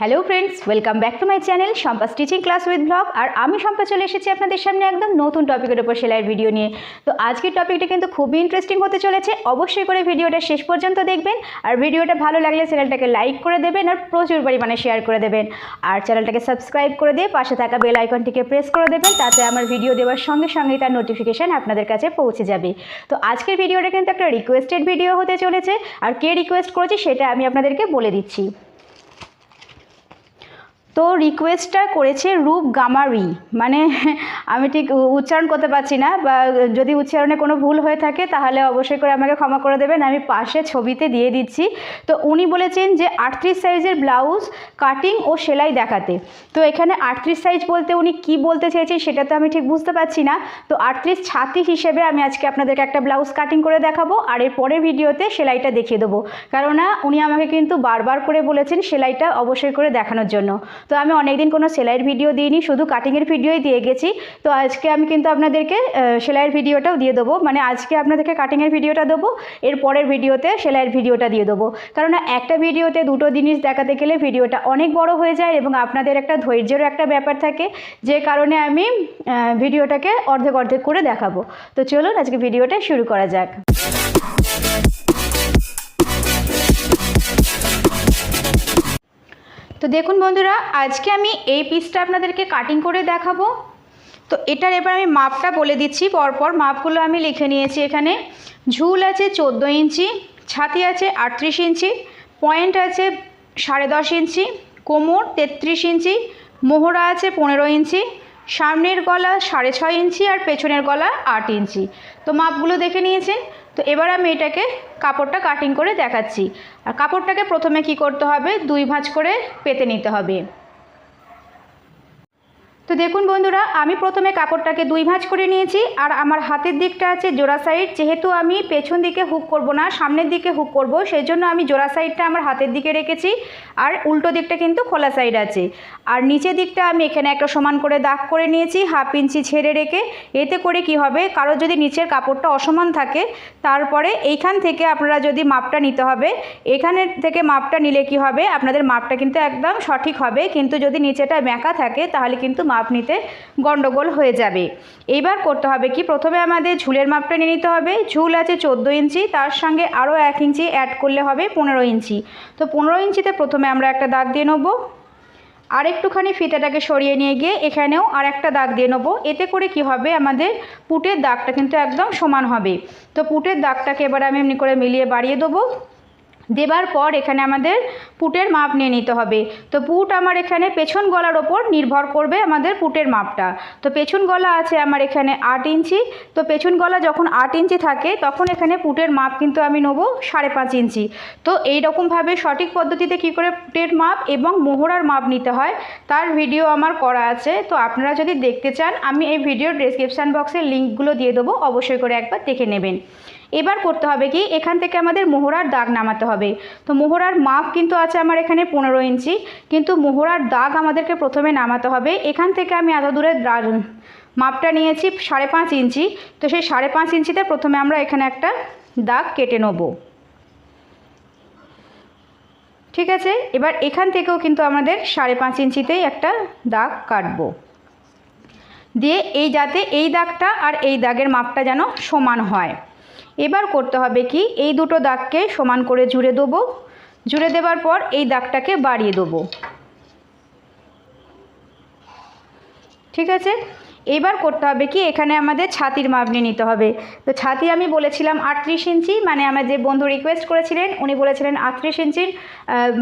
Hello friends welcome back to my channel Shampa stitching class with blog আর আমি শম্পা চলে এসেছি আপনাদের সামনে একদম নতুন টপিকের উপর সেলাইয়ের ভিডিও নিয়ে। তো আজকের টপিকটা কিন্তু খুবই ইন্টারেস্টিং হতে চলেছে। অবশ্যই করে ভিডিওটা শেষ পর্যন্ত দেখবেন। আর ভিডিওটা ভালো লাগলে চ্যানেলটাকে লাইক করে দেবেন আর প্রচুর পরিমাণে শেয়ার করে দেবেন। আর চ্যানেলটাকে সাবস্ক্রাইব করে দিয়ে পাশে থাকা বেল আইকনটিকে প্রেস করে দেবেন, তাতে আমার ভিডিও দেওয়ার সঙ্গে সঙ্গেই তার নোটিফিকেশান আপনাদের কাছে পৌঁছে যাবে। তো আজকের ভিডিওটা কিন্তু একটা রিকোয়েস্টেড ভিডিও হতে চলেছে। আর কে রিকোয়েস্ট করেছি সেটা আমি আপনাদেরকে বলে দিচ্ছি। তো রিকোয়েস্টটা করেছে রূপ গামারি। মানে আমি ঠিক উচ্চারণ করতে পারছি না বা যদি উচ্চারণে কোনো ভুল হয়ে থাকে তাহলে অবশ্যই করে আমাকে ক্ষমা করে দেবেন। আমি পাশে ছবিতে দিয়ে দিচ্ছি। তো উনি বলেছেন যে আটত্রিশ সাইজের ব্লাউজ, কাটিং ও সেলাই দেখাতে। তো এখানে আটত্রিশ সাইজ বলতে উনি কি বলতে চেয়েছেন সেটা তো আমি ঠিক বুঝতে পারছি না। তো আটত্রিশ ছাতি হিসেবে আমি আজকে আপনাদেরকে একটা ব্লাউজ কাটিং করে দেখাবো আর এর পরের ভিডিওতে সেলাইটা দেখিয়ে দেবো। কেননা উনি আমাকে কিন্তু বারবার করে বলেছেন সেলাইটা অবশ্যই করে দেখানোর জন্য। তো আমি অনেকদিন কোনো সেলাইয়ের ভিডিও দিইনি, শুধু কাটিংয়ের ভিডিওই দিয়ে গেছি। তো আজকে আমি কিন্তু আপনাদেরকে সেলাইয়ের ভিডিওটাও দিয়ে দেবো। মানে আজকে আপনাদেরকে কাটিংয়ের ভিডিওটা দেবো, এর পরের ভিডিওতে সেলাইয়ের ভিডিওটা দিয়ে দেবো। কারণ একটা ভিডিওতে দুটো জিনিস দেখাতে গেলে ভিডিওটা অনেক বড় হয়ে যায় এবং আপনাদের একটা ধৈর্যেরও একটা ব্যাপার থাকে, যে কারণে আমি ভিডিওটাকে অর্ধেক অর্ধেক করে দেখাবো। তো চলুন আজকে ভিডিওটা শুরু করা যাক। তো দেখুন বন্ধুরা, আজকে আমি এই পিসটা আপনাদেরকে কাটিং করে দেখাবো। তো এটার এবার আমি মাপটা বলে দিচ্ছি, পরপর মাপগুলো আমি লিখে নিয়েছি এখানে। ঝুল আছে চোদ্দ ইঞ্চি, ছাতি আছে আটত্রিশ ইঞ্চি পয়েন্ট আছে সাড়ে দশ ইঞ্চি, কোমর তেত্রিশ ইঞ্চি, মোহরা আছে পনেরো ইঞ্চি সামনের গলা সাড়ে ছয় ইঞ্চি আর পেছনের গলা আট ইঞ্চি। তো মাপগুলো দেখে নিয়েছেন। তো এবার আমি এটাকে কাপড়টা কাটিং করে দেখাচ্ছি। আর কাপড়টাকে প্রথমে কি করতে হবে? দুই ভাঁজ করে পেতে নিতে হবে। তো দেখুন বন্ধুরা, আমি প্রথমে কাপড়টাকে দুই ভাঁজ করে নিয়েছি, আর আমার হাতের দিকটা আছে জোড়া সাইড যেহেতু আমি পেছন দিকে হুক করব না, সামনের দিকে হুক করব সেই জন্য আমি জোড়া সাইডটা আমার হাতের দিকে রেখেছি, আর উল্টো দিকটা কিন্তু খোলা সাইড আছে। আর নিচের দিকটা আমি এখানে একটা সমান করে দাগ করে নিয়েছি, হাফ ইঞ্চি ছেড়ে রেখে, এতে করে কি হবে, কারও যদি নিচের কাপড়টা অসমান থাকে, তারপরে এইখান থেকে আপনারা যদি মাপটা নিতে হবে, এখানে থেকে মাপটা নিলে কি হবে, আপনাদের মাপটা কিন্তু একদম সঠিক হবে, কিন্তু যদি নিচেটা ব্যাঁকা থাকে, তাহলে কিন্তু মাপ নিতে গন্ডগোল হয়ে যাবে। এইবার করতে হবে কি? প্রথমে আমাদের ঝুলের মাপটা নিয়ে নিতে হবে। ঝুল আছে চোদ্দ ইঞ্চি, তার সঙ্গে আরও এক ইঞ্চি অ্যাড করলে হবে পনেরো ইঞ্চি। তো পনেরো ইঞ্চিতে প্রথমে আমরা একটা দাগ দিয়ে নেব। আর একটুখানি ফিতাটাকে সরিয়ে নিয়ে গিয়ে এখানেও আর একটা দাগ দিয়ে নেব। এতে করে কি হবে? আমাদের পুটের দাগটা কিন্তু একদম সমান হবে। তো পুটের দাগটাকে এবার আমি এমনি করে মিলিয়ে বাড়িয়ে দেবো। দেবার পর এখানে আমাদের পুটের মাপ নিয়ে নিতে হবে। তো পুট আমার এখানে পেছন গলার ওপর নির্ভর করবে আমাদের পুটের মাপটা। তো পেছন গলা আছে আমার এখানে আট ইঞ্চি। তো পেছন গলা যখন আট ইঞ্চি থাকে, তখন এখানে পুটের মাপ কিন্তু আমি নেব সাড়ে পাঁচ ইঞ্চি। তো এই রকমভাবে সঠিক পদ্ধতিতে কি করে পুটের মাপ এবং মোহরার মাপ নিতে হয়, তার ভিডিও আমার করা আছে। তো আপনারা যদি দেখতে চান, আমি এই ভিডিওর ডেসক্রিপশান বক্সে লিঙ্কগুলো দিয়ে দেবো, অবশ্যই করে একবার দেখে নেবেন। এবার করতে হবে কি? এখান থেকে আমাদের মোহরার দাগ নামাতে হবে। তো মোহরার মাপ কিন্তু আছে আমার এখানে পনেরো ইঞ্চি। কিন্তু মোহরার দাগ আমাদেরকে প্রথমে নামাতে হবে। এখান থেকে আমি এত দূরে মাপটা নিয়েছি সাড়ে পাঁচ ইঞ্চি। তো সেই সাড়ে পাঁচ ইঞ্চিতে প্রথমে আমরা এখানে একটা দাগ কেটে নেব। ঠিক আছে? এবার এখান থেকেও কিন্তু আমাদের সাড়ে পাঁচ ইঞ্চিতেই একটা দাগ কাটবো। দিয়ে এই যাতে এই দাগটা আর এই দাগের মাপটা যেন সমান হয়। এবার করতে হবে কি? এই দুটো দাগকে সমান করে জুড়ে দেবো। জুড়ে দেবার পর এই দাগটাকে বাড়িয়ে দেবো। ঠিক আছে? এবার করতে হবে কি? এখানে আমাদের ছাতির মাপ নিয়ে নিতে হবে। তো ছাতি আমি বলেছিলাম আটত্রিশ ইঞ্চি মানে আমার যে বন্ধু রিকোয়েস্ট করেছিলেন, উনি বলেছিলেন আটত্রিশ ইঞ্চির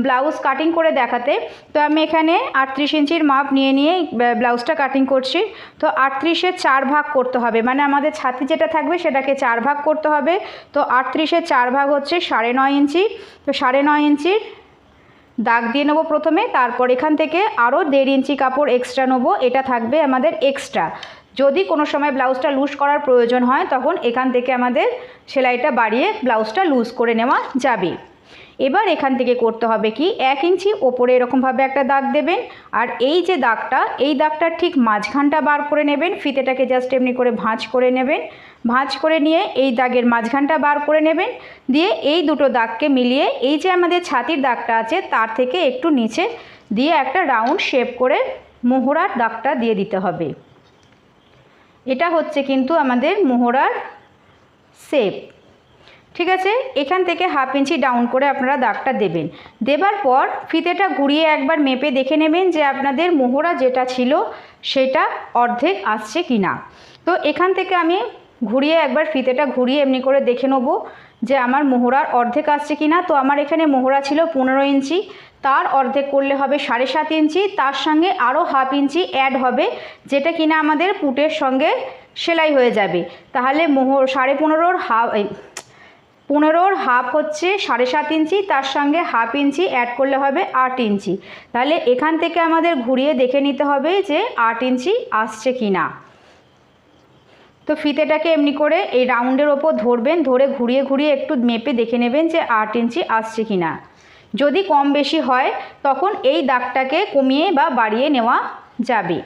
ব্লাউজ কাটিং করে দেখাতে। তো আমি এখানে আটত্রিশ ইঞ্চির মাপ নিয়ে নিয়ে ব্লাউজটা কাটিং করছি। তো আটত্রিশের চার ভাগ করতে হবে মানে আমাদের ছাতি যেটা থাকবে সেটাকে চার ভাগ করতে হবে। তো আটত্রিশের চার ভাগ হচ্ছে সাড়ে নয় ইঞ্চি, তো সাড়ে নয় ইঞ্চির দাগ দিয়ে নেব প্রথমে, তারপর এখান থেকে আরও দেড় ইঞ্চি কাপড় এক্সট্রা নেব, এটা থাকবে আমাদের এক্সট্রা যদি কোনো সময় ব্লাউজটা লুজ করার প্রয়োজন হয়, তখন এখান থেকে আমাদের সেলাইটা বাড়িয়ে ব্লাউজটা লুজ করে নেওয়া যাবে। এবার এখান থেকে করতে হবে কি, এক ইঞ্চি ওপরে এরকমভাবে একটা দাগ দেবেন, আর এই যে দাগটা, এই দাগটার ঠিক মাঝখানটা বার করে নেবেন, ফিতেটাকে জাস্ট এমনি করে ভাঁজ করে নেবেন, ভাঁজ করে নিয়ে এই দাগের মাঝখানটা বার করে নেবেন, দিয়ে এই দুটো দাগকে মিলিয়ে এই যে আমাদের ছাতির দাগটা আছে, তার থেকে একটু নিচে দিয়ে একটা রাউন্ড শেপ করে মোহরার দাগটা দিয়ে দিতে হবে। এটা হচ্ছে কিন্তু আমাদের মোহরার শেপ। ঠিক আছে? এখান থেকে হাফ ইঞ্চি ডাউন করে আপনারা দাগটা দেবেন। দেবার পর ফিতেটা ঘুরিয়ে একবার মেপে দেখে নেবেন যে আপনাদের মোহরা যেটা ছিল সেটা অর্ধেক আসছে কি না তো এখান থেকে আমি ঘুরিয়ে একবার ফিতেটা ঘুরিয়ে এমনি করে দেখে নেব যে আমার মোহরার অর্ধেক আসছে কি না তো আমার এখানে মোহরা ছিল পনেরো ইঞ্চি, তার অর্ধেক করলে হবে সাড়ে সাত ইঞ্চি, তার সঙ্গে আরও হাফ ইঞ্চি অ্যাড হবে, যেটা কিনা আমাদের পুটের সঙ্গে সেলাই হয়ে যাবে। তাহলে মোহর সাড়ে পনেরোর হাফ পনেরোর হাফ হচ্ছে সাড়ে সাত ইঞ্চি, তার সঙ্গে হাফ ইঞ্চি অ্যাড করলে হবে আট ইঞ্চি। তাহলে এখান থেকে আমাদের ঘুরিয়ে দেখে নিতে হবে যে আট ইঞ্চি আসছে কি না তো ফিতেটাকে এমনি করে এই রাউন্ডের ওপর ধরবেন, ধরে ঘুরিয়ে ঘুরিয়ে একটু মেপে দেখে নেবেন যে আট ইঞ্চি আসছে কি না যদি কম বেশি হয়, তখন এই দাগটাকে কমিয়ে বা বাড়িয়ে নেওয়া যাবে।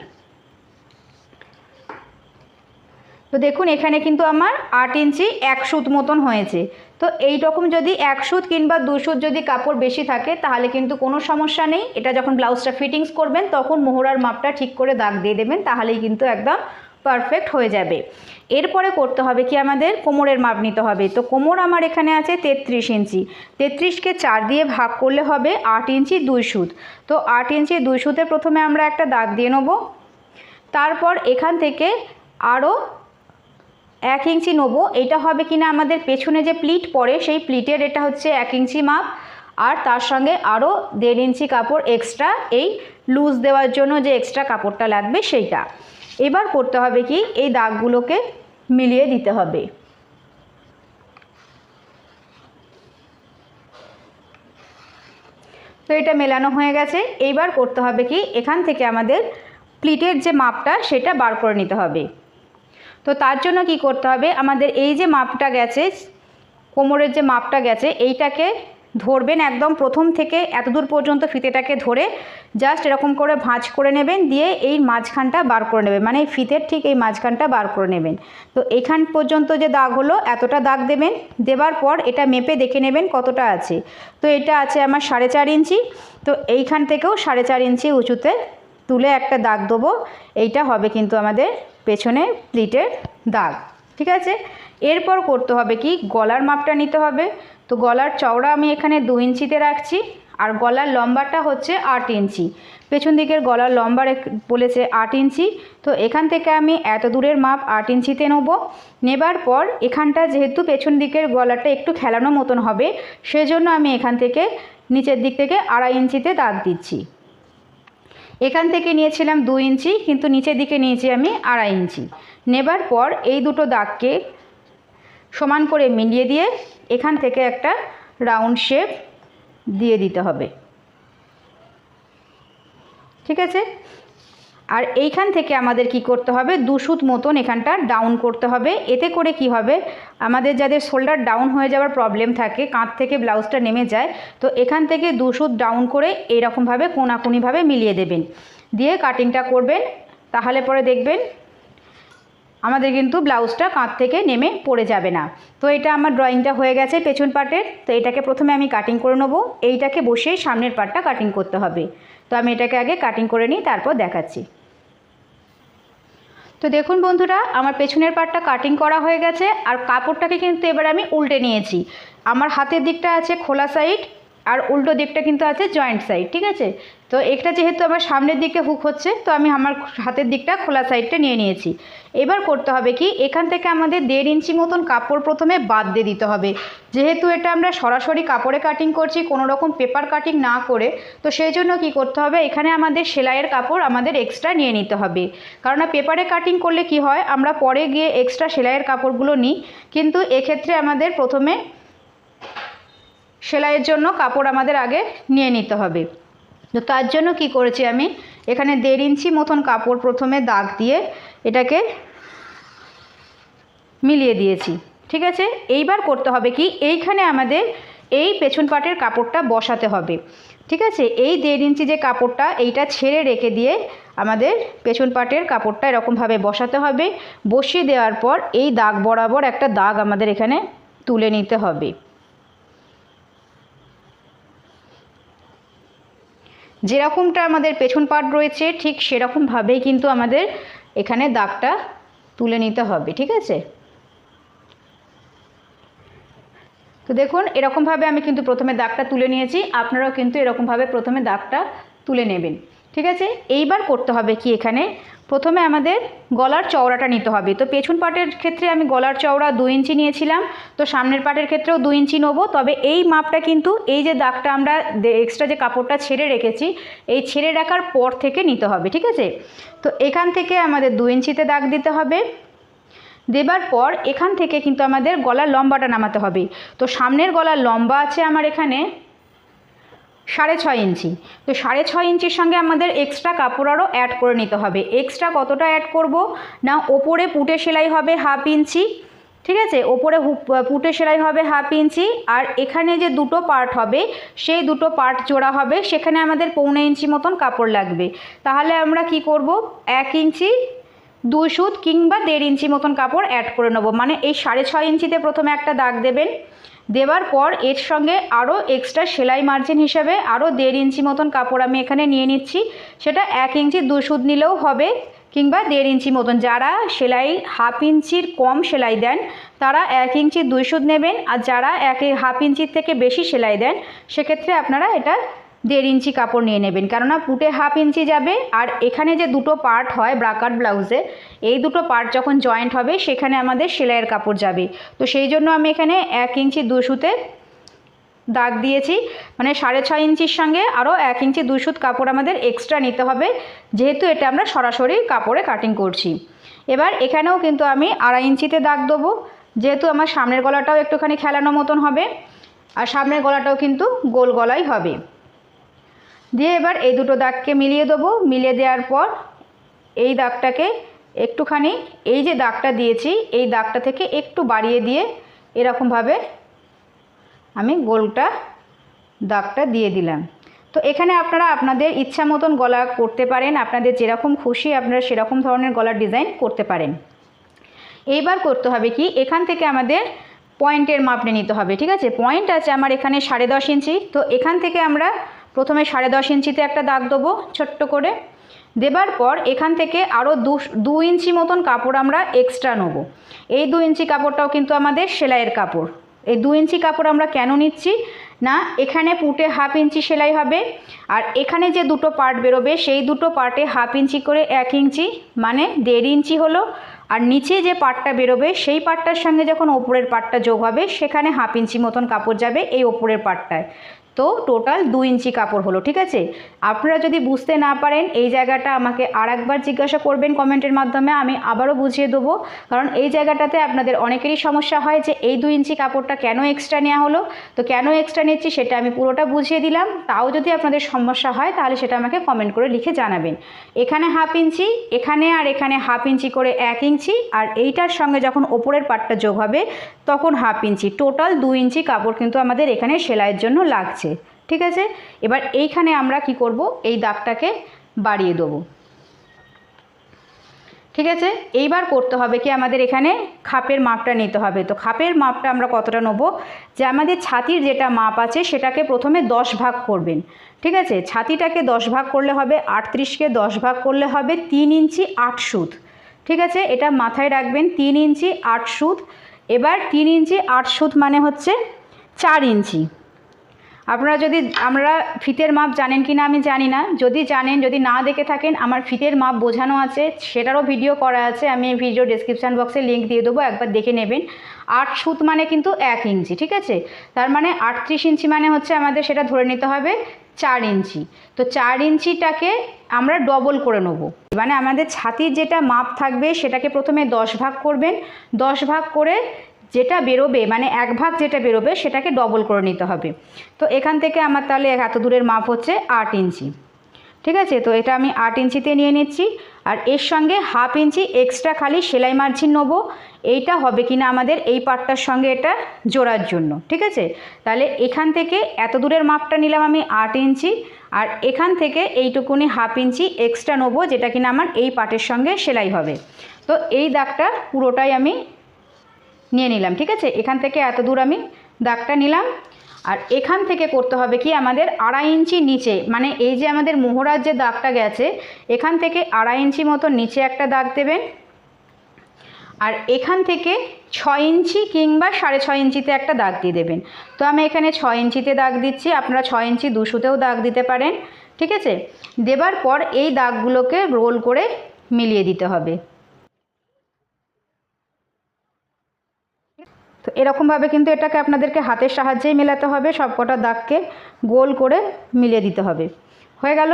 তো দেখুন, এখানে কিন্তু আমার আট ইঞ্চি এক সুত মতন হয়েছে। তো এই রকম যদি এক সুত কিংবা দু সুত যদি কাপড় বেশি থাকে, তাহলে কিন্তু কোনো সমস্যা নেই। এটা যখন ব্লাউজটা ফিটিংস করবেন, তখন মোহরার মাপটা ঠিক করে দাগ দিয়ে দেবেন, তাহলেই কিন্তু একদম পারফেক্ট হয়ে যাবে। এরপরে করতে হবে কি আমাদের? কোমরের মাপ নিতে হবে। তো কোমর আমার এখানে আছে তেত্রিশ ইঞ্চি। তেত্রিশকে চার দিয়ে ভাগ করলে হবে আট ইঞ্চি দুই সুত। তো আট ইঞ্চি দুই সুতে প্রথমে আমরা একটা দাগ দিয়ে নেব। তারপর এখান থেকে আরও এক ইঞ্চি নেব, এটা হবে কিনা আমাদের পেছনে যে প্লিট পড়ে, সেই প্লিটের এটা হচ্ছে এক ইঞ্চি মাপ। আর তার সঙ্গে আরও দেড় ইঞ্চি কাপড় এক্সট্রা এই লুজ দেওয়ার জন্য যে এক্সট্রা কাপড়টা লাগবে সেইটা। এবার করতে হবে কি, এই দাগগুলোকে মিলিয়ে দিতে হবে। তো এটা মেলানো হয়ে গেছে। এইবার করতে হবে কি, এখান থেকে আমাদের প্লিটের যে মাপটা, সেটা বার করে নিতে হবে। তো তার জন্য কি করতে হবে? আমাদের এই যে মাপটা গেছে, কোমরের যে মাপটা গেছে, এইটাকে ধরবেন একদম প্রথম থেকে এত দূর পর্যন্ত ফিতেটাকে ধরে জাস্ট এরকম করে ভাঁজ করে নেবেন, দিয়ে এই মাঝখানটা বার করে নেবেন। মানে এই ফিতের ঠিক এই মাঝখানটা বার করে নেবেন। তো এখান পর্যন্ত যে দাগ হলো, এতটা দাগ দেবেন, দেবার পর এটা মেপে দেখে নেবেন কতটা আছে। তো এটা আছে আমার সাড়ে চার ইঞ্চি, তো এইখান থেকেও সাড়ে চার ইঞ্চি উঁচুতে তুলে একটা দাগ দেবো, এইটা হবে কিন্তু আমাদের পেছনে প্লিটের দাগ, ঠিক আছে? এরপর করতে হবে কি? গলার মাপটা নিতে হবে। তো গলার চওড়া আমি এখানে দু ইঞ্চিতে রাখছি, আর গলার লম্বাটা হচ্ছে আট ইঞ্চি। পেছন দিকের গলার লম্বা বলেছে আট ইঞ্চি। তো এখান থেকে আমি এত দূরের মাপ আট ইঞ্চিতে নেব। নেবার পর এখানটা যেহেতু পেছন দিকের গলাটা একটু খেলানো মতন হবে, সেজন্য আমি এখান থেকে নিচের দিক থেকে আড়াই ইঞ্চিতে দাগ দিচ্ছি। এখান থেকে নিয়েছিলাম দু ইঞ্চি, কিন্তু নিচের দিকে নিয়েছি আমি আড়াই ইঞ্চি। নেবার পর এই দুটো দাগকে সমান করে মিলিয়ে দিয়ে এখান থেকে একটা রাউন্ড শেপ দিয়ে দিতে হবে। ঠিক আছে? আর এইখান থেকে আমাদের কি করতে হবে? দুশুত মতন এখানটা ডাউন করতে হবে। এতে করে কি হবে? আমাদের যাদের শোল্ডার ডাউন হয়ে যাওয়ার প্রবলেম থাকে, কাঁধ থেকে ব্লাউজটা নেমে যায়, তো এখান থেকে দুশুত ডাউন করে এইরকমভাবে কোনাকুনিভাবে মিলিয়ে দেবেন। দিয়ে কাটিংটা করবেন। তাহলে পরে দেখবেন আমাদের কিন্তু ব্লাউজটা কাঁধ থেকে নেমে পড়ে যাবে না। তো এটা আমার ড্রয়িংটা হয়ে গেছে পেছন পার্টের তো এটাকে প্রথমে আমি কাটিং করে নেব। এইটাকে বসেই সামনের পার্টটা কাটিং করতে হবে। তো আমি এটাকে আগে কাটিং করে নিই, তারপর দেখাচ্ছি। তো দেখুন বন্ধুরা, আমার পেছনের পাটটা কাটিং করা হয়ে গেছে আর কাপড়টাকে কিন্তু এবার আমি উল্টে নিয়েছি। আমার হাতের দিকটা আছে খোলা সাইড আর উল্টো দিকটা কিন্তু আছে জয়েন্ট সাইড ঠিক আছে? তো এটা যেহেতু আমার সামনের দিকে হুক হচ্ছে, তো আমি আমার হাতের দিকটা খোলা সাইডটা নিয়ে নিয়েছি। এবার করতে হবে কি, এখান থেকে আমাদের দেড় ইঞ্চি মতন কাপড় প্রথমে বাদ দিয়ে দিতে হবে। যেহেতু এটা আমরা সরাসরি কাপড়ে কাটিং করছি, কোনো রকম পেপার কাটিং না করে, তো সেই জন্য কি করতে হবে, এখানে আমাদের সেলাইয়ের কাপড় আমাদের এক্সট্রা নিয়ে নিতে হবে। কারণ পেপারে কাটিং করলে কি হয়, আমরা পরে গিয়ে এক্সট্রা সেলাইয়ের কাপড়গুলো নিই, কিন্তু এক্ষেত্রে আমাদের প্রথমে সেলাইয়ের জন্য কাপড় আমাদের আগে নিয়ে নিতে হবে। তো তার জন্য কি করেছি আমি? এখানে দেড় ইঞ্চি মতন কাপড় প্রথমে দাগ দিয়ে এটাকে মিলিয়ে দিয়েছি, ঠিক আছে? এইবার করতে হবে কি? এইখানে আমাদের এই পেছন পাটের কাপড়টা বসাতে হবে, ঠিক আছে? এই দেড় ইঞ্চি যে কাপড়টা, এইটা ছেড়ে রেখে দিয়ে আমাদের পেছন পাটের কাপড়টা এরকমভাবে বসাতে হবে। বসিয়ে দেওয়ার পর এই দাগ বরাবর একটা দাগ আমাদের এখানে তুলে নিতে হবে। যেরকমটা আমাদের পেছন পার্ট রয়েছে, ঠিক সেরকমভাবেই কিন্তু আমাদের এখানে দাগটা তুলে নিতে হবে, ঠিক আছে? তো দেখুন, এরকমভাবে আমি কিন্তু প্রথমে দাগটা তুলে নিয়েছি, আপনারাও কিন্তু এরকমভাবে প্রথমে দাগটা তুলে নেবেন। ঠিক আছে? এইবার করতে হবে কি এখানে? প্রথমে আমাদের গলার চওড়াটা নিতে হবে। তো পেছন পাটের ক্ষেত্রে আমি গলার চওড়া দু ইঞ্চি নিয়েছিলাম। তো সামনের পাটের ক্ষেত্রেও দু ইঞ্চি নেব। তবে এই মাপটা কিন্তু এই যে দাগটা আমরা এক্সট্রা যে কাপড়টা ছেড়ে রেখেছি, এই ছেড়ে রাখার পর থেকে নিতে হবে, ঠিক আছে? তো এখান থেকে আমাদের দু ইঞ্চিতে দাগ দিতে হবে। দেবার পর এখান থেকে কিন্তু আমাদের গলার লম্বাটা নামাতে হবে। তো সামনের গলার লম্বা আছে আমার এখানে সাড়ে ছয় ইঞ্চি। তো সাড়ে ছয় ইঞ্চির সঙ্গে আমাদের এক্সট্রা কাপড় আরও অ্যাড করে নিতে হবে। এক্সট্রা কতটা অ্যাড করব? না, ওপরে পুটে সেলাই হবে হাফ ইঞ্চি, ঠিক আছে? ওপরে পুটে সেলাই হবে হাফ ইঞ্চি, আর এখানে যে দুটো পার্ট হবে, সেই দুটো পার্ট জোড়া হবে, সেখানে আমাদের পৌনে ইঞ্চি মতন কাপড় লাগবে। তাহলে আমরা কি করব? এক ইঞ্চি, দুই সুত কিংবা দেড় ইঞ্চি মতন কাপড় অ্যাড করে নেব। মানে এই সাড়ে ছয় ইঞ্চিতে প্রথমে একটা দাগ দেবেন। দেওয়ার পর এর সঙ্গে আরও এক্সট্রা সেলাই মার্জিন হিসাবে আরও দেড় ইঞ্চি মতন কাপড় আমি এখানে নিয়ে নিচ্ছি। সেটা এক ইঞ্চি দু সুদ নিলেও হবে কিংবা দেড় ইঞ্চি মতন। যারা সেলাই হাফ ইঞ্চির কম সেলাই দেন, তারা এক ইঞ্চি দুই সুদ নেবেন। আর যারা এক হাফ ইঞ্চির থেকে বেশি সেলাই দেন, সেক্ষেত্রে আপনারা এটা দেড় ইঞ্চি কাপড় নিয়ে নেবেন। কেননা পুটে হাফ ইঞ্চি যাবে আর এখানে যে দুটো পার্ট হয় ব্রাকার ব্লাউজে এই দুটো পার্ট যখন জয়েন্ট হবে সেখানে আমাদের সেলাইয়ের কাপড় যাবে। তো সেই জন্য আমি এখানে এক ইঞ্চি দুশুতে দাগ দিয়েছি। মানে সাড়ে ছয় ইঞ্চির সঙ্গে আরও এক ইঞ্চি দুই সুত কাপড় আমাদের এক্সট্রা নিতে হবে। যেহেতু এটা আমরা সরাসরি কাপড়ে কাটিং করছি। এবার এখানেও কিন্তু আমি আড়াই ইঞ্চিতে দাগ দেবো। যেহেতু আমার সামনের গলাটাও একটুখানি খেলানো মতন হবে, আর সামনের গলাটাও কিন্তু গোল গলাই হবে। দিয়ে এবার এই দুটো দাগকে মিলিয়ে দেবো। মিলিয়ে দেওয়ার পর এই দাগটাকে একটুখানি, এই যে দাগটা দিয়েছি, এই দাগটা থেকে একটু বাড়িয়ে দিয়ে এরকমভাবে আমি গোলটা, দাগটা দিয়ে দিলাম। তো এখানে আপনারা আপনাদের ইচ্ছা মতন গলা করতে পারেন, আপনাদের যেরকম খুশি আপনারা সেরকম ধরনের গলার ডিজাইন করতে পারেন। এইবার করতে হবে কি, এখান থেকে আমাদের পয়েন্টের মাপ নিতে হবে, ঠিক আছে? পয়েন্ট আছে আমার এখানে সাড়ে দশ ইঞ্চি, তো এখান থেকে আমরা প্রথমে সাড়ে দশ ইঞ্চিতে একটা দাগ দেবো, ছোট্ট করে। দেবার পর এখান থেকে আরও দু ইঞ্চি মতন কাপড় আমরা এক্সট্রা নেব। এই দু ইঞ্চি কাপড়টাও কিন্তু আমাদের সেলাইয়ের কাপড়। এই দু ইঞ্চি কাপড় আমরা কেন নিচ্ছি? না, এখানে পুটে হাফ ইঞ্চি সেলাই হবে, আর এখানে যে দুটো পার্ট বেরোবে, সেই দুটো পার্টে হাফ ইঞ্চি করে এক ইঞ্চি মানে দেড় ইঞ্চি হলো। আর নিচে যে পার্টটা বেরোবে, সেই পার্টটার সঙ্গে যখন ওপরের পার্টটা যোগ হবে, সেখানে হাফ ইঞ্চি মতন কাপড় যাবে এই ওপরের পার্টটায় তো টোটাল দু ইঞ্চি কাপড় হলো, ঠিক আছে? আপনারা যদি বুঝতে না পারেন, এই জায়গাটা আমাকে আর একবার জিজ্ঞাসা করবেন কমেন্টের মাধ্যমে, আমি আবারও বুঝিয়ে দেবো। কারণ এই জায়গাটাতে আপনাদের অনেকেরই সমস্যা হয় যে এই দু ইঞ্চি কাপড়টা কেন এক্সট্রা নেওয়া হলো? তো কেন এক্সট্রা নিচ্ছি সেটা আমি পুরোটা বুঝিয়ে দিলাম। তাও যদি আপনাদের সমস্যা হয়, তাহলে সেটা আমাকে কমেন্ট করে লিখে জানাবেন। এখানে হাফ ইঞ্চি, এখানে আর এখানে হাফ ইঞ্চি করে এক ইঞ্চি, আর এইটার সঙ্গে যখন ওপরের পাটটা যোগ হবে, তখন হাফ ইঞ্চি। টোটাল দু ইঞ্চি কাপড় কিন্তু আমাদের এখানে সেলাইয়ের জন্য লাগছে। ঠিক আছে? এবার এইখানে আমরা কি করব? এই দাগটাকে বাড়িয়ে দেবো। ঠিক আছে? এইবার করতে হবে কি? আমাদের এখানে খাপের মাপটা নিতে হবে। তো খাপের মাপটা আমরা কতটা নেব? যে আমাদের ছাতির যেটা মাপ আছে, সেটাকে প্রথমে দশ ভাগ করবেন। ঠিক আছে? ছাতিটাকে দশ ভাগ করলে হবে আটত্রিশকে, দশ ভাগ করলে হবে তিন ইঞ্চি আট সুত। ঠিক আছে? এটা মাথায় রাখবেন, তিন ইঞ্চি আট সুত। এবার তিন ইঞ্চি আট সুত মানে হচ্ছে চার ইঞ্চি। আপনারা যদি, আমরা ফিতের মাপ জানেন কি না আমি জানি না। যদি জানেন, যদি না দেখে থাকেন, আমার ফিতের মাপ বোঝানো আছে, সেটারও ভিডিও করা আছে, আমি ভিডিও ডিসক্রিপশান বক্সে লিঙ্ক দিয়ে দেবো, একবার দেখে নেবেন। আট সুত মানে কিন্তু এক ইঞ্চি, ঠিক আছে? তার মানে আটত্রিশ ইঞ্চি মানে হচ্ছে আমাদের সেটা ধরে নিতে হবে চার ইঞ্চি। তো চার ইঞ্চিটাকে আমরা ডবল করে নেব। মানে আমাদের ছাতির যেটা মাপ থাকবে, সেটাকে প্রথমে দশ ভাগ করবেন। দশ ভাগ করে যেটা বেরোবে মানে এক ভাগ যেটা বেরোবে সেটাকে ডবল করে নিতে হবে। তো এখান থেকে আমার তাহলে এত দূরের মাপ হচ্ছে আট ইঞ্চি। ঠিক আছে? তো এটা আমি আট ইঞ্চিতে নিয়ে নিচ্ছি। আর এর সঙ্গে হাফ ইঞ্চি এক্সট্রা খালি সেলাই মার্জিন নেব। এইটা হবে কিনা আমাদের এই পার্টটার সঙ্গে এটা জোড়ার জন্য। ঠিক আছে? তাহলে এখান থেকে এত দূরের মাপটা নিলাম আমি আট ইঞ্চি। আর এখান থেকে এইটুকুনি হাফ ইঞ্চি এক্সট্রা নেব, যেটা কিনা আমার এই পার্টের সঙ্গে সেলাই হবে। তো এই দাগটা পুরোটাই আমি নিয়ে নিলাম, ঠিক আছে? এখান থেকে এত দূর আমি দাগটা নিলাম। আর এখান থেকে করতে হবে কি? আমাদের আড়াই ইঞ্চি নিচে মানে এই যে আমাদের মোহরার যে দাগটা গেছে, এখান থেকে আড়াই ইঞ্চি মতো নিচে একটা দাগ দেবেন। আর এখান থেকে ছয় ইঞ্চি কিংবা সাড়ে ছয় ইঞ্চিতে একটা দাগ দিয়ে দেবেন। তো আমি এখানে ছয় ইঞ্চিতে দাগ দিচ্ছি, আপনারা ছয় ইঞ্চি দুশোতেও দাগ দিতে পারেন, ঠিক আছে? দেবার পর এই দাগগুলোকে রোল করে মিলিয়ে দিতে হবে। তো এরকমভাবে কিন্তু এটাকে আপনাদেরকে হাতের সাহায্যেই মেলাতে হবে, সবকটা দাগকে গোল করে মিলিয়ে দিতে হবে। হয়ে গেল,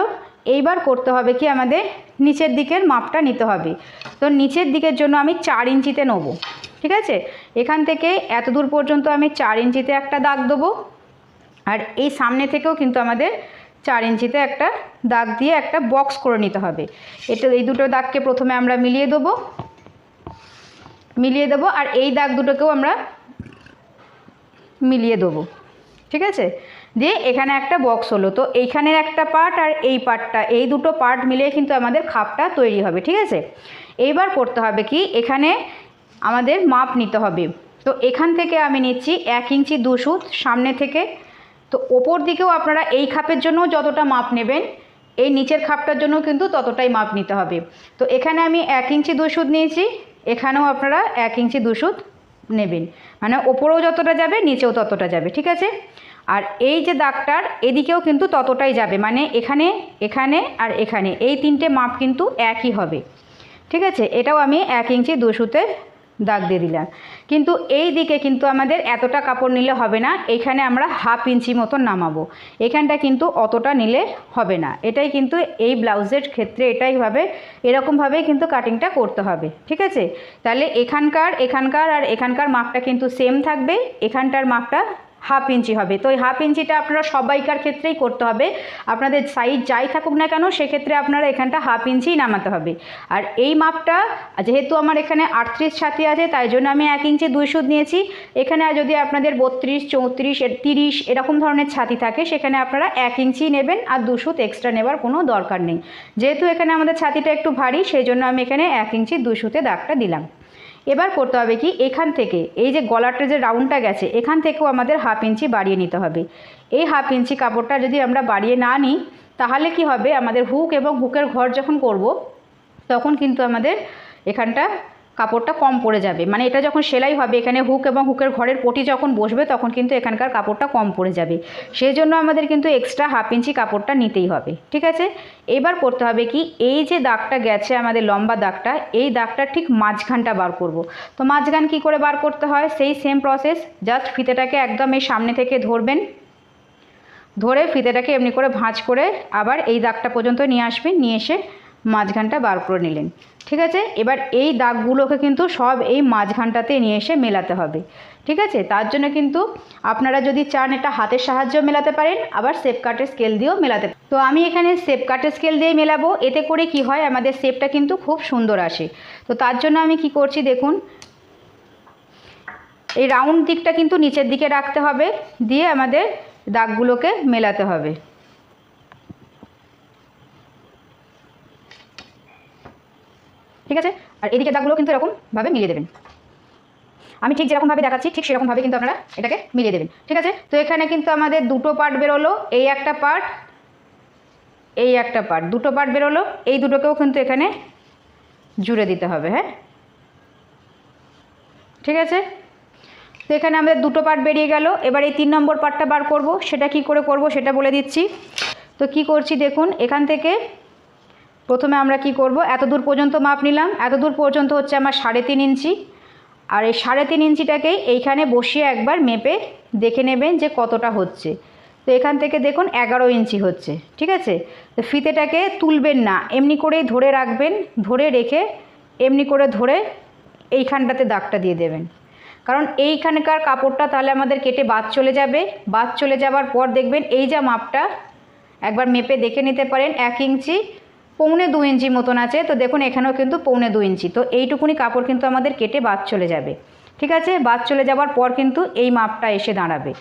এইবার করতে হবে কি আমাদের নিচের দিকের মাপটা নিতে হবে। তো নিচের দিকের জন্য আমি চার ইঞ্চিতে নেব, ঠিক আছে? এখান থেকে এত দূর পর্যন্ত আমি চার ইঞ্চিতে একটা দাগ দেবো, আর এই সামনে থেকেও কিন্তু আমাদের চার ইঞ্চিতে একটা দাগ দিয়ে একটা বক্স করে নিতে হবে। এটা এই দুটো দাগকে প্রথমে আমরা মিলিয়ে দেবো মিলিয়ে দেবো, আর এই দাগ দুটোকেও আমরা মিলিয়ে দেবো। ঠিক আছে? দিয়ে এখানে একটা বক্স হলো। তো এইখানের একটা পার্ট আর এই পার্টটা এই দুটো পার্ট মিলিয়ে কিন্তু আমাদের খাপটা তৈরি হবে, ঠিক আছে? এইবার করতে হবে কি? এখানে আমাদের মাপ নিতে হবে। তো এখান থেকে আমি নিচ্ছি এক ইঞ্চি দুশুত সামনে থেকে। তো ওপর দিকেও আপনারা এই খাপের জন্য যতটা মাপ নেবেন, এই নিচের খাপটার জন্য কিন্তু ততটাই মাপ নিতে হবে। তো এখানে আমি এক ইঞ্চি দুশুদ নিয়েছি, এখানেও আপনারা এক ইঞ্চি দুশুদ নেবেন। মানে ওপরেও যতটা যাবে, নিচেও ততটা যাবে, ঠিক আছে? আর এই যে দাগটার এদিকেও কিন্তু ততটাই যাবে মানে এখানে এখানে আর এখানে। এই তিনটে মাপ কিন্তু একই হবে, ঠিক আছে? এটাও আমি এক ইঞ্চি দুশুতে দাগ দিয়ে দিলাম কিন্তু এই দিকে কিন্তু আমাদের এতটা কাপড় নিলে হবে না, এখানে আমরা হাফ ইঞ্চি মতো নামাবো। এখানটা কিন্তু অতটা নিলে হবে না। এটাই কিন্তু এই ব্লাউজের ক্ষেত্রে এটাই এটাইভাবে এরকমভাবেই কিন্তু কাটিংটা করতে হবে, ঠিক আছে? তাহলে এখানকার এখানকার আর এখানকার মাপটা কিন্তু সেম থাকবে, এখানটার মাপটা হাফ ইঞ্চি হবে। তো ওই হাফ ইঞ্চিটা আপনারা সবাইকার ক্ষেত্রেই করতে হবে। আপনাদের সাইজ যাই থাকুক না কেন, সেক্ষেত্রে আপনারা এখানটা হাফ ইঞ্চিই নামাতে হবে। আর এই মাপটা, যেহেতু আমার এখানে আটত্রিশ ছাতি আছে, তাই জন্য আমি এক ইঞ্চি দুই সুদ নিয়েছি। এখানে যদি আপনাদের বত্রিশ, চৌত্রিশ তিরিশ এরকম ধরনের ছাতি থাকে, সেখানে আপনারা এক ইঞ্চি নেবেন আর দু সুদ এক্সট্রা নেবার কোনো দরকার নেই। যেহেতু এখানে আমাদের ছাতিটা একটু ভারী, সেই জন্য আমি এখানে এক ইঞ্চি দুই সুতে দাগটা দিলাম। এবার করতে হবে কি, এখান থেকে, এই যে গলাটা যে রাউন্ডটা গেছে, এখান থেকেও আমাদের হাফ ইঞ্চি বাড়িয়ে নিতে হবে। এই হাফ ইঞ্চি কাপড়টা যদি আমরা বাড়িয়ে না নিই, তাহলে কি হবে, আমাদের হুক এবং হুকের ঘর যখন করব, তখন কিন্তু আমাদের এখানটা কাপড়টা কম পড়ে যাবে। মানে এটা যখন সেলাই হবে, এখানে হুক এবং হুকের ঘরের পটি যখন বসবে, তখন কিন্তু এখানকার কাপড়টা কম পড়ে যাবে। সেই জন্য আমাদের কিন্তু এক্সট্রা হাফ ইঞ্চি কাপড়টা নিতেই হবে। ঠিক আছে? এবার করতে হবে কি, এই যে দাগটা গেছে, আমাদের লম্বা দাগটা, এই দাগটা ঠিক মাঝখানটা বার করব। তো মাঝখান কি করে বার করতে হয়? সেই সেম প্রসেস জাস্ট ফিতেটাকে একদম এই সামনে থেকে ধরবেন। ধরে ফিতেটাকে এমনি করে ভাঁজ করে আবার এই দাগটা পর্যন্ত নিয়ে আসবেন, নিয়ে এসে মাঝখানটা বার করে নিলেন। ঠিক আছে? এবার এই দাগগুলোকে কিন্তু সব এই মাঝখানটাতে নিয়ে এসে মেলাতে হবে। ঠিক আছে? তার জন্য কিন্তু আপনারা যদি চান এটা হাতের সাহায্যেও মেলাতে পারেন, আবার সেপ কাটের স্কেল দিয়েও মেলাতে তো আমি এখানে সেপ কাটের স্কেল দিয়ে মেলাবো। এতে করে কি হয়, আমাদের শেপটা কিন্তু খুব সুন্দর আসে। তো তার জন্য আমি কি করছি দেখুন, এই রাউন্ড দিকটা কিন্তু নিচের দিকে রাখতে হবে, দিয়ে আমাদের দাগগুলোকে মেলাতে হবে। ঠিক আছে? আর এদিকে দাগগুলো কিন্তু এরকমভাবে মিলিয়ে দেবেন। আমি ঠিক যেরকমভাবে দেখাচ্ছি, ঠিক সেরকমভাবে কিন্তু আপনারা এটাকে মিলিয়ে দেবেন। ঠিক আছে? তো এখানে কিন্তু আমাদের দুটো পার্ট বেরোলো, এই একটা পার্ট এই একটা পার্ট দুটো পার্ট বেরোলো, এই দুটোকেও কিন্তু এখানে জুড়ে দিতে হবে হ্যাঁ? ঠিক আছে? তো এখানে আমাদের দুটো পার্ট বেরিয়ে গেল। এবার এই তিন নম্বর পার্টটা বার করব। সেটা কি করে করব সেটা বলে দিচ্ছি। তো কি করছি দেখুন, এখান থেকে প্রথমে আমরা কি করব? এত দূর পর্যন্ত মাপ নিলাম। এত দূর পর্যন্ত হচ্ছে আমার সাড়ে তিন ইঞ্চি। আর এই সাড়ে তিন ইঞ্চিটাকেই এইখানে বসিয়ে একবার মেপে দেখে নেবেন যে কতটা হচ্ছে। তো এখান থেকে দেখুন এগারো ইঞ্চি হচ্ছে, ঠিক আছে? তো ফিতেটাকে তুলবেন না, এমনি করেই ধরে রাখবেন, ধরে রেখে এমনি করে ধরে এইখানটাতে দাগটা দিয়ে দেবেন। কারণ এইখানকার কাপড়টা তাহলে আমাদের কেটে বাদ চলে যাবে। বাদ চলে যাবার পর দেখবেন এই যা মাপটা, একবার মেপে দেখে নিতে পারেন, এক ইঞ্চি। পৌনে দু ইঞ্চি মতন আছে। তো দেখুন, এখানেও কিন্তু পৌনে দু ইঞ্চি। তো এইটুকুনি কাপড় কিন্তু আমাদের কেটে বাদ চলে যাবে। ঠিক আছে? বাদ চলে যাওয়ার পর কিন্তু এই মাপটা এসে দাঁড়াবে।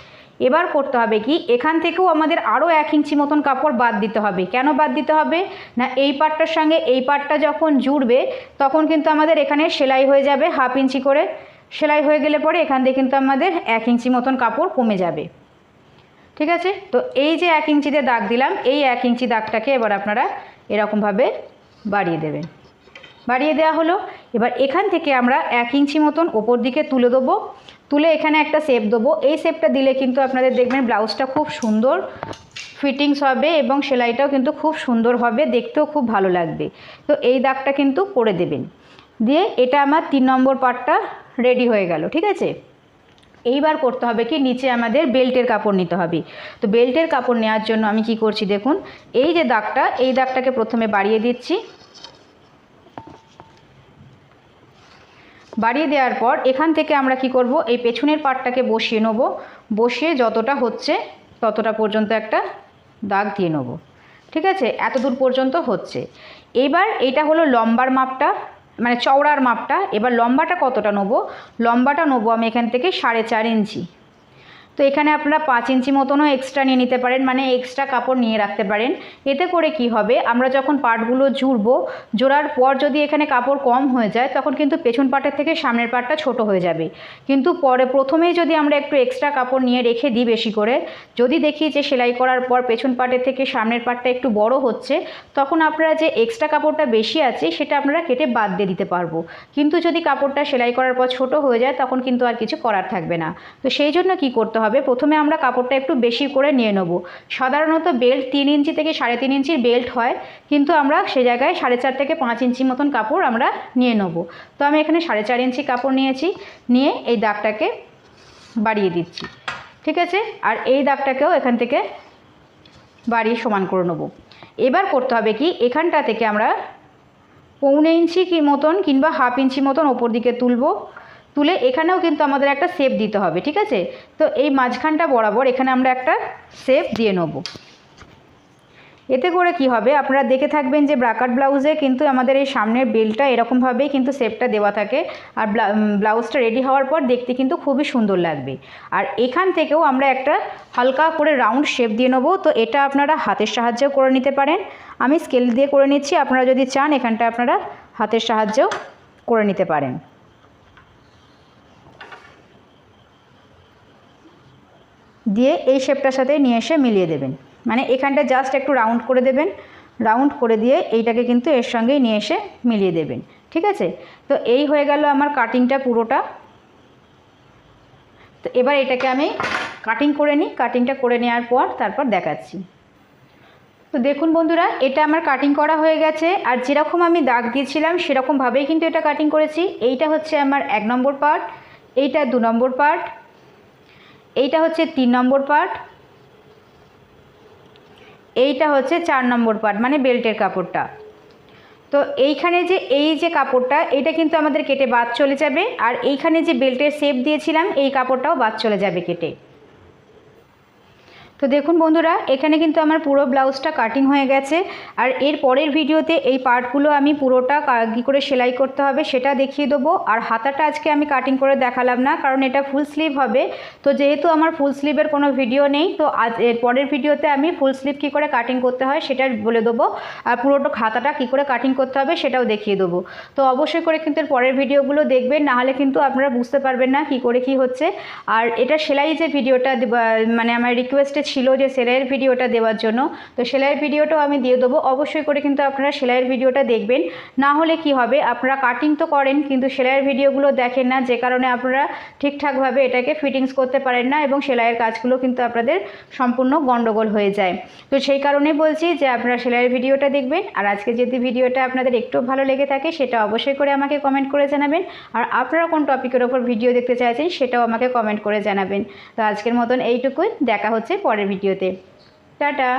এবার করতে হবে কি? এখান থেকেও আমাদের আরও এক ইঞ্চি মতন কাপড় বাদ দিতে হবে। কেন বাদ দিতে হবে? না, এই পাটটার সঙ্গে এই পাটটা যখন জুড়বে, তখন কিন্তু আমাদের এখানে সেলাই হয়ে যাবে হাফ ইঞ্চি করে। সেলাই হয়ে গেলে পরে এখান থেকে কিন্তু আমাদের এক ইঞ্চি মতন কাপড় কমে যাবে। ঠিক আছে? তো এই যে এক ইঞ্চিতে দাগ দিলাম, এই এক ইঞ্চি দাগটাকে এবার আপনারা এরকমভাবে বাড়িয়ে দেবেন বাড়িয়ে দেওয়া হলো। এবার এখান থেকে আমরা এক ইঞ্চি মতন ওপর দিকে তুলে দেবো। তুলে এখানে একটা শেপ দেবো। এই শেপটা দিলে কিন্তু আপনাদের দেখবেন ব্লাউজটা খুব সুন্দর ফিটিংস হবে এবং সেলাইটাও কিন্তু খুব সুন্দর হবে। দেখতেও খুব ভালো লাগবে। তো এই দাগটা কিন্তু করে দেবেন। দিয়ে এটা আমার তিন নম্বর পার্টটা রেডি হয়ে গেল। ঠিক আছে? এইবার করতে হবে কি নিচে আমাদের বেল্টের কাপড় নিতে হবে। তো বেল্টের কাপড় নেওয়ার জন্য আমি কি করছি দেখুন, এই যে দাগটা, এই দাগটাকে প্রথমে বাড়িয়ে দিচ্ছি। বাড়িয়ে দেওয়ার পর এখান থেকে আমরা কি করব, এই পেছনের পাটটাকে বসিয়ে নেব। বসিয়ে যতটা হচ্ছে ততটা পর্যন্ত একটা দাগ দিয়ে নেব। ঠিক আছে? এত দূর পর্যন্ত হচ্ছে। এবার এটা হলো লম্বার মাপটা। মানে চওড়ার মাপটা, এবার লম্বাটা কতটা নেব? লম্বাটা নেব আমি এখান থেকে সাড়ে চার ইঞ্চি। তো এখানে আপনারা পাঁচ ইঞ্চি মতনও এক্সট্রা নিয়ে নিতে পারেন মানে এক্সট্রা কাপড় নিয়ে রাখতে পারেন। এতে করে কি হবে, আমরা যখন পাটগুলো জুড়বো জোড়ার পর যদি এখানে কাপড় কম হয়ে যায়, তখন কিন্তু পেছন পাটের থেকে সামনের পাটটা ছোট হয়ে যাবে। কিন্তু পরে প্রথমেই যদি আমরা একটু এক্সট্রা কাপড় নিয়ে রেখে দিই বেশি করে, যদি দেখি যে সেলাই করার পর পেছন পাটের থেকে সামনের পাটটা একটু বড় হচ্ছে, তখন আপনারা যে এক্সট্রা কাপড়টা বেশি আছে, সেটা আপনারা কেটে বাদ দিয়ে দিতে পারব। কিন্তু যদি কাপড়টা সেলাই করার পর ছোট হয়ে যায়, তখন কিন্তু আর কিছু করার থাকবে না। তো সেই জন্য কি করতে হবে। প্রথমে আমরা কাপড়টা একটু বেশি করে নিয়ে নেব। সাধারণত বেল্ট তিন ইঞ্চি থেকে সাড়ে তিন ইঞ্চির বেল্ট হয়, কিন্তু আমরা সে জায়গায় সাড়ে চার থেকে পাঁচ ইঞ্চি মতন কাপড় আমরা নিয়ে নেব। তো আমি এখানে সাড়ে চার ইঞ্চি কাপড় নিয়েছি, নিয়ে এই দাগটাকে বাড়িয়ে দিচ্ছি। ঠিক আছে? আর এই দাগটাকেও এখান থেকে বাড়িয়ে সমান করে নেব। এবার করতে হবে কি? এখানটা থেকে আমরা পৌনে ইঞ্চি কি মতন কিংবা হাফ ইঞ্চি মতন ওপর দিকে তুলবো। তুলে এখানেও কিন্তু আমাদের একটা শেপ দিতে হবে, ঠিক আছে? তো এই মাঝখানটা বরাবর এখানে আমরা একটা শেপ দিয়ে নেব। এতে করে কি হবে? আপনারা দেখে থাকবেন যে ব্রাকাট ব্লাউজে কিন্তু আমাদের এই সামনের বেলটা এরকমভাবেই কিন্তু শেপটা দেওয়া থাকে। আর ব্লাউজটা রেডি হওয়ার পর দেখতে কিন্তু খুবই সুন্দর লাগবে। আর এখান থেকেও আমরা একটা হালকা করে রাউন্ড শেপ দিয়ে নেব। তো এটা আপনারা হাতের সাহায্যেও করে নিতে পারেন। আমি স্কেল দিয়ে করে নিচ্ছি। আপনারা যদি চান এখানটা আপনারা হাতের সাহায্যেও করে নিতে পারেন। দিয়ে এই শেপটার সাথে নিয়ে এসে মিলিয়ে দেবেন। মানে এখানটা জাস্ট একটু রাউন্ড করে দেবেন। রাউন্ড করে দিয়ে এইটাকে কিন্তু এর সঙ্গেই নিয়ে এসে মিলিয়ে দেবেন। ঠিক আছে? তো এই হয়ে গেল আমার কাটিংটা পুরোটা। তো এবার এটাকে আমি কাটিং করে নিই। কাটিংটা করে নেওয়ার পর তারপর দেখাচ্ছি। তো দেখুন বন্ধুরা, এটা আমার কাটিং করা হয়ে গেছে। আর যেরকম আমি দাগ দিয়েছিলাম, সেরকমভাবেই কিন্তু এটা কাটিং করেছি। এইটা হচ্ছে আমার এক নম্বর পার্ট এইটা দু নম্বর পার্ট এইটা হচ্ছে তিন নম্বর পার্ট। এইটা হচ্ছে চার নম্বর পার্ট মানে বেল্টের কাপড়টা। তো এইখানে যে এই যে কাপড়টা, এটা কিন্তু আমাদের কেটে বাদ চলে যাবে। আর এইখানে যে বেল্টের শেপ দিয়েছিলাম, এই কাপড়টাও বাদ চলে যাবে কেটে। তো দেখুন বন্ধুরা, এখানে কিন্তু আমার পুরো ব্লাউজটা কাটিং হয়ে গেছে। আর এর পরের ভিডিওতে এই পার্টগুলো আমি পুরোটা কী করে সেলাই করতে হবে সেটা দেখিয়ে দেবো। আর হাতাটা আজকে আমি কাটিং করে দেখালাম না, কারণ এটা ফুল স্লিভ হবে। তো যেহেতু আমার ফুল স্লিভের কোনো ভিডিও নেই, তো আজ এর পরের ভিডিওতে আমি ফুল স্লিভ কী করে কাটিং করতে হয় সেটা বলে দেবো। আর পুরোটা হাতাটা কী করে কাটিং করতে হবে সেটাও দেখিয়ে দেবো। তো অবশ্যই করে কিন্তু এর পরের ভিডিওগুলো দেখবেন নাহলে কিন্তু আপনারা বুঝতে পারবেন না কী করে কী হচ্ছে। আর এটা সেলাই যে ভিডিওটা মানে আমার রিকোয়েস্টে ছিল যে সেলাইয়ের ভিডিওটা দেওয়ার জন্য। তো সেলাইয়ের ভিডিওটাও আমি দিয়ে দেবো। অবশ্যই করে কিন্তু আপনারা সেলাইয়ের ভিডিওটা দেখবেন। না হলে কি হবে? আপনারা কাটিং তো করেন, কিন্তু সেলাইয়ের ভিডিওগুলো দেখেন না, যে কারণে আপনারা ঠিকঠাকভাবে এটাকে ফিটিংস করতে পারেন না এবং সেলাইয়ের কাজগুলো কিন্তু আপনাদের সম্পূর্ণ গণ্ডগোল হয়ে যায়। তো সেই কারণে বলছি যে আপনারা সেলাইয়ের ভিডিওটা দেখবেন। আর আজকে যদি ভিডিওটা আপনাদের একটু ভালো লেগে থাকে, সেটা অবশ্যই করে আমাকে কমেন্ট করে জানাবেন। আর আপনারা কোন টপিকের ওপর ভিডিও দেখতে চাইছেন, সেটাও আমাকে কমেন্ট করে জানাবেন। তো আজকের মতন এইটুকুই। দেখা হচ্ছে পরের ভিডিওতে। টাটা।